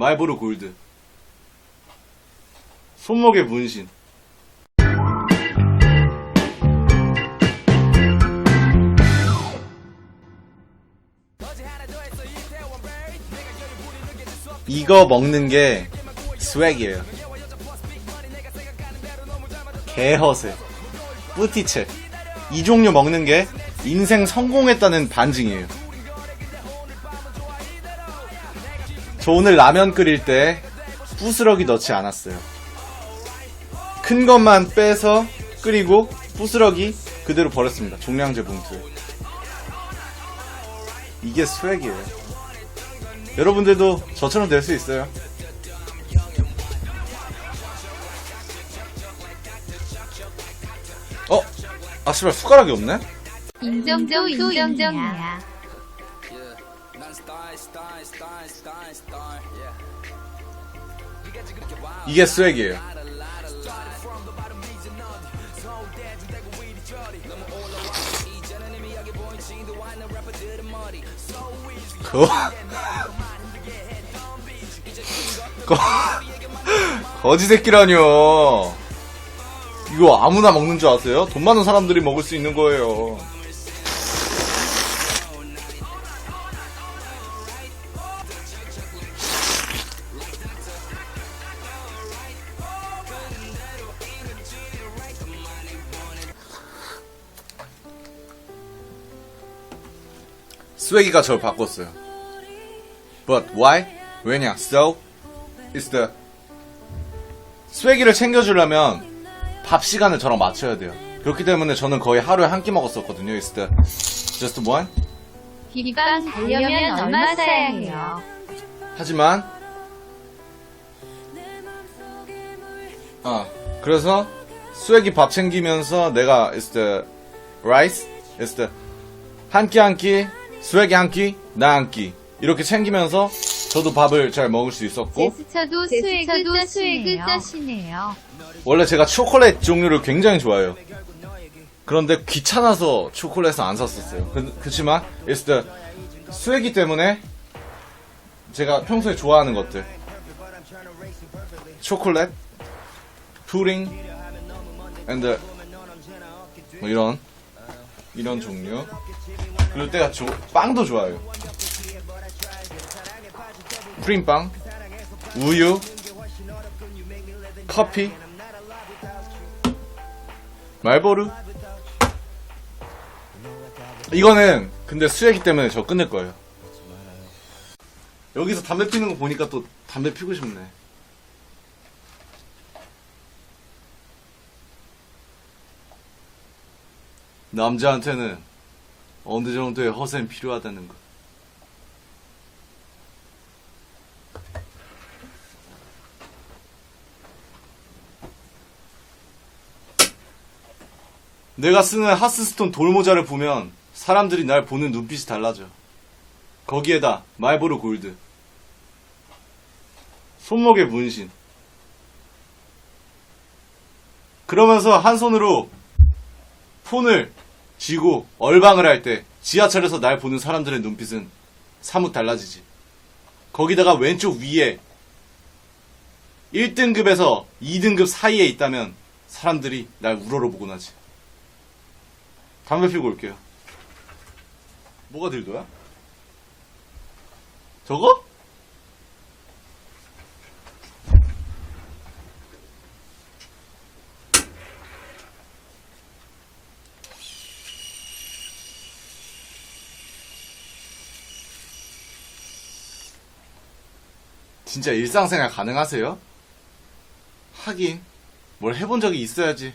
말보로 골드. 손목에 문신. 이거 먹는 게 스웩이에요. 개허세, 뿌티체. 이 종류 먹는 게 인생 성공했다는 반증이에요. 저 오늘 라면 끓일 때 부스러기 넣지 않았어요. 큰 것만 빼서 끓이고 부스러기 그대로 버렸습니다. 종량제 봉투에. 이게 스웩이에요. 여러분들도 저처럼 될 수 있어요. 어? 아, 씨발, 숟가락이 없네? 인정도 인정이야. 이게 스웩이에요. 거, 거, 거지 새끼라뇨. 이거 아무나 먹는 줄 아세요? 돈 많은 사람들이 먹을 수 있는 거예요. 스웨기가 저를 바꿨어요. But why? 왜냐? So it's the 스웨기를 챙겨주려면 밥 시간을 저랑 맞춰야 돼요. 그렇기 때문에 저는 거의 하루에 한 끼 먹었었거든요. It's the just one. 빗방 가려면 얼마 써야 해요? 하지만 아 그래서 스웨기 밥 챙기면서 내가 it's the rice, it's the 한 끼 한 끼, 스웨기 한 끼, 나 한 끼 이렇게 챙기면서 저도 밥을 잘 먹을 수 있었고 제스처도 스웨그 스웨그 짜시네요. 원래 제가 초콜릿 종류를 굉장히 좋아해요. 그런데 귀찮아서 초콜릿을 안 샀었어요. 그, it's the 스웨기 때문에 제가 평소에 좋아하는 것들 초콜릿, 푸딩, and 뭐 이런 이런 종류 그럴 때가 조, 빵도 좋아요. 프림빵, 우유, 커피, 말보르. 이거는 근데 수액이 때문에 저 끝낼 거예요. 여기서 담배 피는 거 보니까 또 담배 피고 싶네. 남자한테는 어느 정도의 허세는 필요하다는 거. 내가 쓰는 하스스톤 돌모자를 보면 사람들이 날 보는 눈빛이 달라져. 거기에다 말보로 골드. 손목에 문신. 그러면서 한 손으로 폰을 쥐고 얼방을 할 때 지하철에서 날 보는 사람들의 눈빛은 사뭇 달라지지. 거기다가 왼쪽 위에 1등급에서 2등급 사이에 있다면 사람들이 날 우러러보곤 하지. 담배 피고 올게요. 뭐가 딜도야? 저거? 진짜 일상생활 가능하세요? 하긴 뭘 해본 적이 있어야지